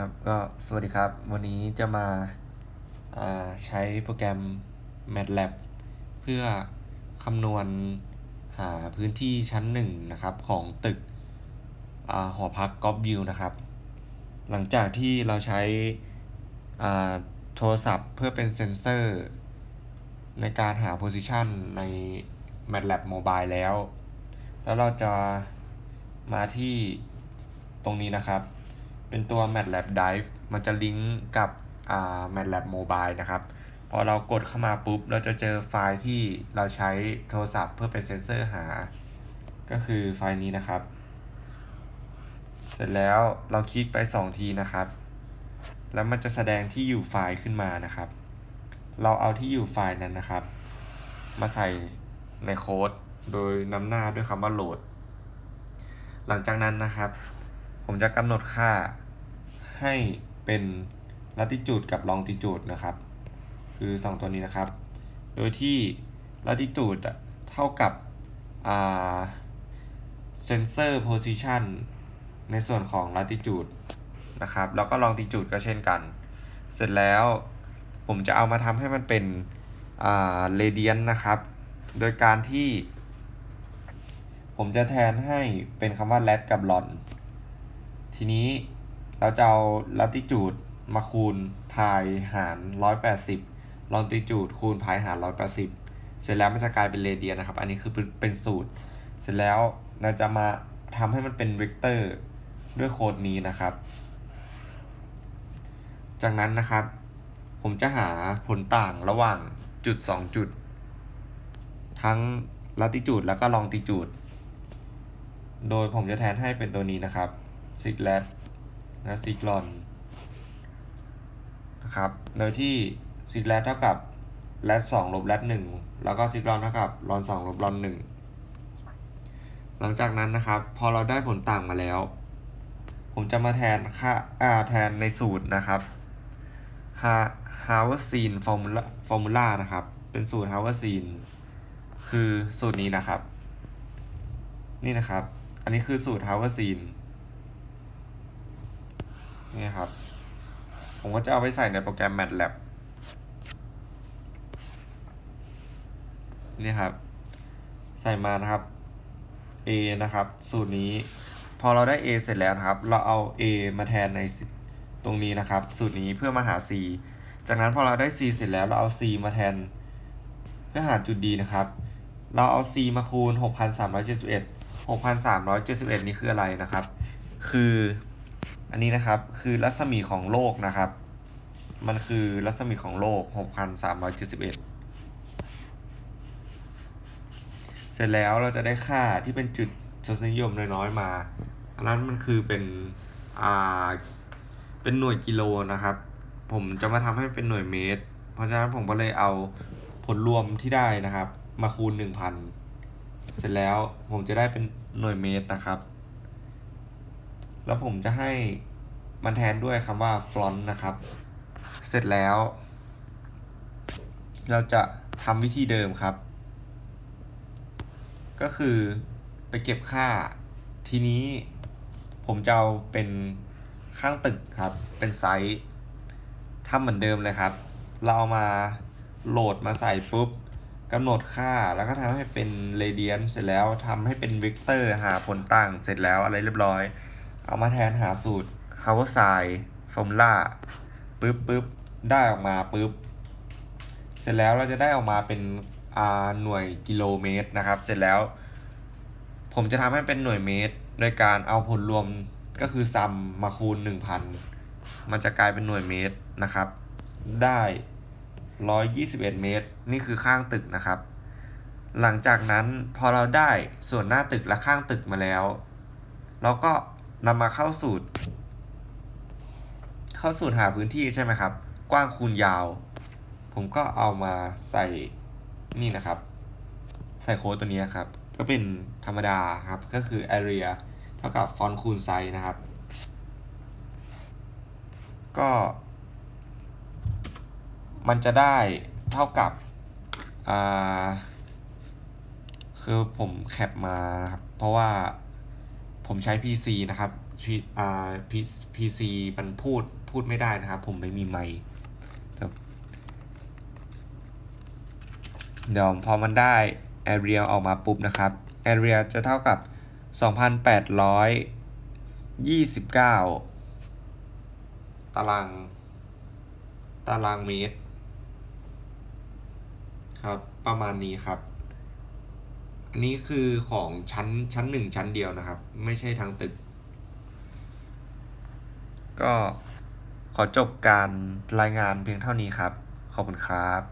ครับก็สวัสดีครับ วันนี้จะมาาใช้โปรแกรม MATLAB เพื่อคำนวณหาพื้นที่ชั้นหนึ่งนะครับของตึกอหอพักกอล์ฟวิวนะครับ หลังจากที่เราใช้โทรศัพท์เพื่อเป็นเซนเซอร์ ในการหา position ใน MATLAB Mobile แล้ว แล้วเราจะมาที่ตรงนี้นะครับ เป็นตัว MATLAB Drive มันจะลิงก์กับอ่า MATLAB Mobile นะครับ พอเรากดเข้ามาปุ๊บ เราจะเจอไฟล์ที่เราใช้โทรศัพท์เพื่อเป็นเซนเซอร์หา ก็คือไฟล์นี้นะครับ เสร็จแล้วเราคลิกไป 2 ทีนะครับ แล้วมันจะแสดงที่อยู่ไฟล์ขึ้นมานะครับ เราเอาที่อยู่ไฟล์นั้นนะครับ มาใส่ในโค้ดโดยนำหน้าด้วยคำว่าโหลด หลังจากนั้นนะครับ ผมจะกำหนดค่า ให้เป็น latitude กับ longitude นะครับ คือ 2 ตัวนี้นะครับ โดยที่ latitude เท่ากับอ่า sensor position ในส่วนของ latitude นะครับ แล้วก็ longitude ก็เช่นกัน เสร็จแล้วผมจะเอามาทำให้มันเป็นอ่า radian นะครับ โดยการที่ ผมจะแทนให้เป็นคำว่า lat กับ lon ทีนี้ เราจะเอา latitude มาคูณ pi หาร 180 longitude คูณ pi หาร 180 เสร็จแล้วมันจะกลายเป็นเรเดียนนะครับ อันนี้คือเป็นสูตร เสร็จแล้วเราจะมาทำให้มันเป็นเวกเตอร์ด้วยโค้ดนี้นะครับ จากนั้นนะครับ ผมจะหาผลต่างระหว่างจุด 2 จุด ทั้ง latitude แล้วก็ longitude โดยผมจะแทนให้เป็นตัวนี้นะครับ sig lat และ sig lon นะครับ โดยที่ sig lat เท่ากับ lat 2ลบ lat 1แล้วก็ sig lon เท่ากับ lon 2ลบ lon 1หลังจากนั้นนะครับ พอเราได้ผลต่างมาแล้ว ผมจะมาแทนค่าอ่าแทนในสูตรนะครับ h a r v a r d s e a n formula formula นะครับ เป็นสูตร h a r v a r d s e a n คือสูตรนี้นะครับ นี่นะครับ อันนี้คือสูตร h a r v a r d s e a n นี่ครับ ผมก็จะเอาไปใส่ในโปรแกรม MATLAB นี่ครับ ใส่มานะครับ A นะครับ สูตรนี้ พอเราได้ A เสร็จแล้วนะครับ เราเอา A มาแทนในตรงนี้นะครับ สูตรนี้เพื่อมาหา C จากนั้นพอเราได้ C เสร็จแล้วเราเอา C มาแทน เพื่อหาจุด D นะครับ เราเอา C มาคูณ 6,371 6,371 นี่คืออะไรนะครับ คือ อันนี้นะครับคือรัศมีของโลกนะครับ มันคือรัศมีของโลก 6,371 เสร็จแล้วเราจะได้ค่าที่เป็นจุดทศนิยมน้อยๆมาอันนั้นมันคือเป็นอ่าเป็นหน่วยกิโลนะครับ ผมจะมาทำให้เป็นหน่วยเมตร เพราะฉะนั้นผมก็เลยเอาผลรวมที่ได้นะครับ มาคูณ 1,000 เสร็จแล้วผมจะได้เป็นหน่วยเมตรนะครับ แล้วผมจะให้มันแทนด้วยคำว่า front นะครับ เสร็จแล้ว เราจะทำวิธีเดิมครับ ก็คือไปเก็บค่า ทีนี้ผมจะเอาเป็นข้างตึกครับ เป็นไซส์ทำเหมือนเดิมเลยครับ เราเอามาโหลดมาใส่ปุ๊บกำหนดค่าแล้วก็ทำให้เป็นเรเดียนเสร็จแล้วทำให้เป็นเวกเตอร์หาผลต่างเสร็จแล้วอะไรเรียบร้อย เอามาแทนหาสูตร h o w e r s i d formula ปุ๊บปุ๊บได้ออกมาปุ๊บ เสร็จแล้วเราจะได้ออกมาเป็นอหน่วยกิโลเมตรนะครับ เสร็จแล้ว ผมจะทำให้เป็นหน่วยเมตร โดยการเอาผลรวมก็คือซัมมาคูณ 1,000 มันจะกลายเป็นหน่วยเมตรนะครับ ได้ 121 เมตร นี่คือข้างตึกนะครับ หลังจากนั้นพอเราได้ส่วนหน้าตึกและข้างตึกมาแล้ว เราก็ นำมาเข้าสูตร เข้าสูตรหาพื้นที่ใช่ไหมครับ กว้างคูณยาว ผมก็เอามาใส่นี่นะครับ ใส่โค้ดตัวนี้ครับ ก็เป็นธรรมดาครับ ก็คือ area เท่ากับฟอนต์คูณไซส์นะครับ ก็ มันจะได้เท่ากับอ่าคือผมแคปมาครับ เพราะว่า ผมใช้ PC นะครับพีอ่าพีพีซีมันพูดพูดไม่ได้นะครับ ผมไม่มีไมค์เดี๋ยวพอมันได้ area ออกมาปุ๊บนะครับ area จะเท่ากับ 2,829 ตาราง ตารางเมตร ครับ ประมาณนี้ครับ นี้คือของชั้นชั้นหนึ่งชั้นเดียวนะครับ ไม่ใช่ทั้งตึก ก็ขอจบการรายงานเพียงเท่านี้ครับ ขอบคุณครับ